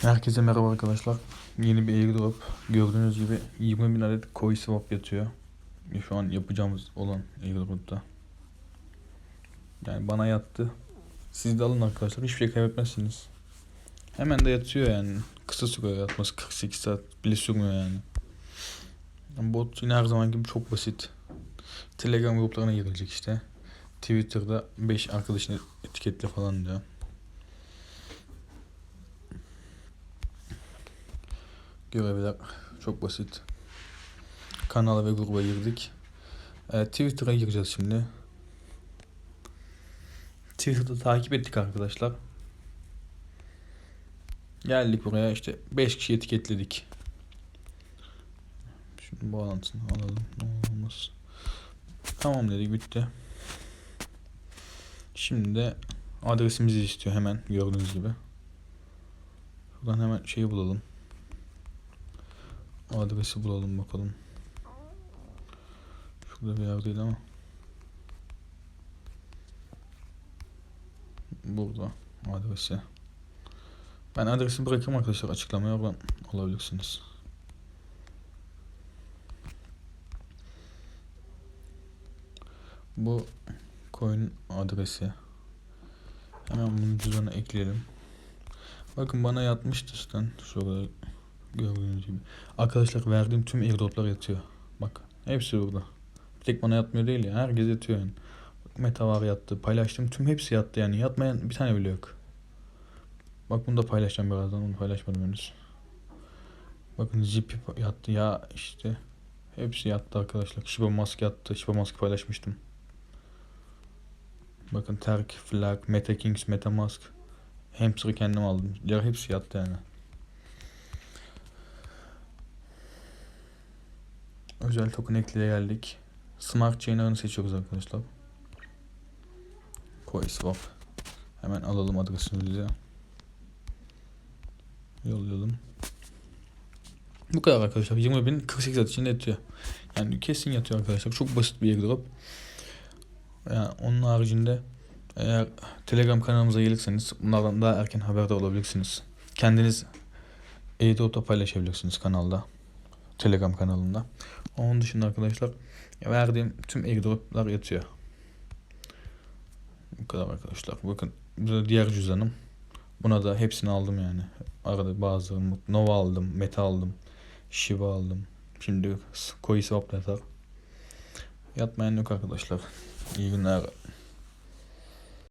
Herkese merhaba arkadaşlar. Yeni bir airdrop. Gördüğünüz gibi 20 bin adet coin swap yatıyor. Şu an yapacağımız olan airdropta. Yani bana yattı. Siz de alın arkadaşlar. Hiçbir şey kaybetmezsiniz. Hemen de yatıyor yani. Kısa sürüyor yatması. 48 saat bile sürmüyor yani. Bot yine her zaman gibi çok basit. Telegram gruplarına girilecek işte. Twitter'da 5 arkadaşını etiketle falan diyor. Görevler çok basit. Kanala ve gruba girdik. Ee, Twitter'a gireceğiz şimdi. Twitter'da takip ettik arkadaşlar. Geldik buraya işte 5 kişi etiketledik. Şimdi bağlantısını alalım. Ne olmaz. Tamam dedik bitti. Şimdi de adresimizi istiyor hemen gördüğünüz gibi. Şuradan hemen şeyi bulalım. Adresi bulalım bakalım. Şurada bir yerdeydi ama. Burada adresi. Ben adresi bırakayım arkadaşlar açıklamaya oradan alabilirsiniz. Bu coin adresi. Hemen bunu cüzdana ekleyelim. Bakın bana yatmıştı zaten şurada gördüğünüz gibi. Arkadaşlar verdiğim tüm airdroplar yatıyor. Bak hepsi burada. Bir tek bana yatmıyor değil ya. Herkes yatıyor yani. Meta var yattı. Paylaştım tüm hepsi yattı yani. Yatmayan bir tane bile yok. Bak bunu da paylaşacağım birazdan. Onu paylaşmadım henüz. Bakın Zip yattı ya işte. Hepsi yattı arkadaşlar. Shiba Mask yattı. Shiba Mask paylaşmıştım. Bakın Terk, Flag, Meta Kings, Metamask. Hamster'ı kendim aldım. Diğer hepsi yattı yani. Özel token ekleye geldik. Smart Chain ağını seçiyoruz arkadaşlar. CoinSwap. Hemen alalım adresimizi. Yollayalım. Bu kadar arkadaşlar. 20 bin 48 saat içinde yatıyor. Yani kesin yatıyor arkadaşlar. Çok basit bir airdrop. Yani onun haricinde eğer Telegram kanalımıza gelirseniz bunlardan daha erken haberdar olabilirsiniz. Kendiniz airdrop'ta paylaşabilirsiniz kanalda. Telegram kanalında. Onun dışında arkadaşlar verdiğim tüm airdroplar yatıyor. Bu kadar arkadaşlar. Bakın bu diğer cüzdanım. Buna da hepsini aldım yani. Arada bazılarını Nova aldım, Meta aldım, Shiba aldım. Şimdi CoinSwap da yatar. Yatmayan yok arkadaşlar. İyi günler.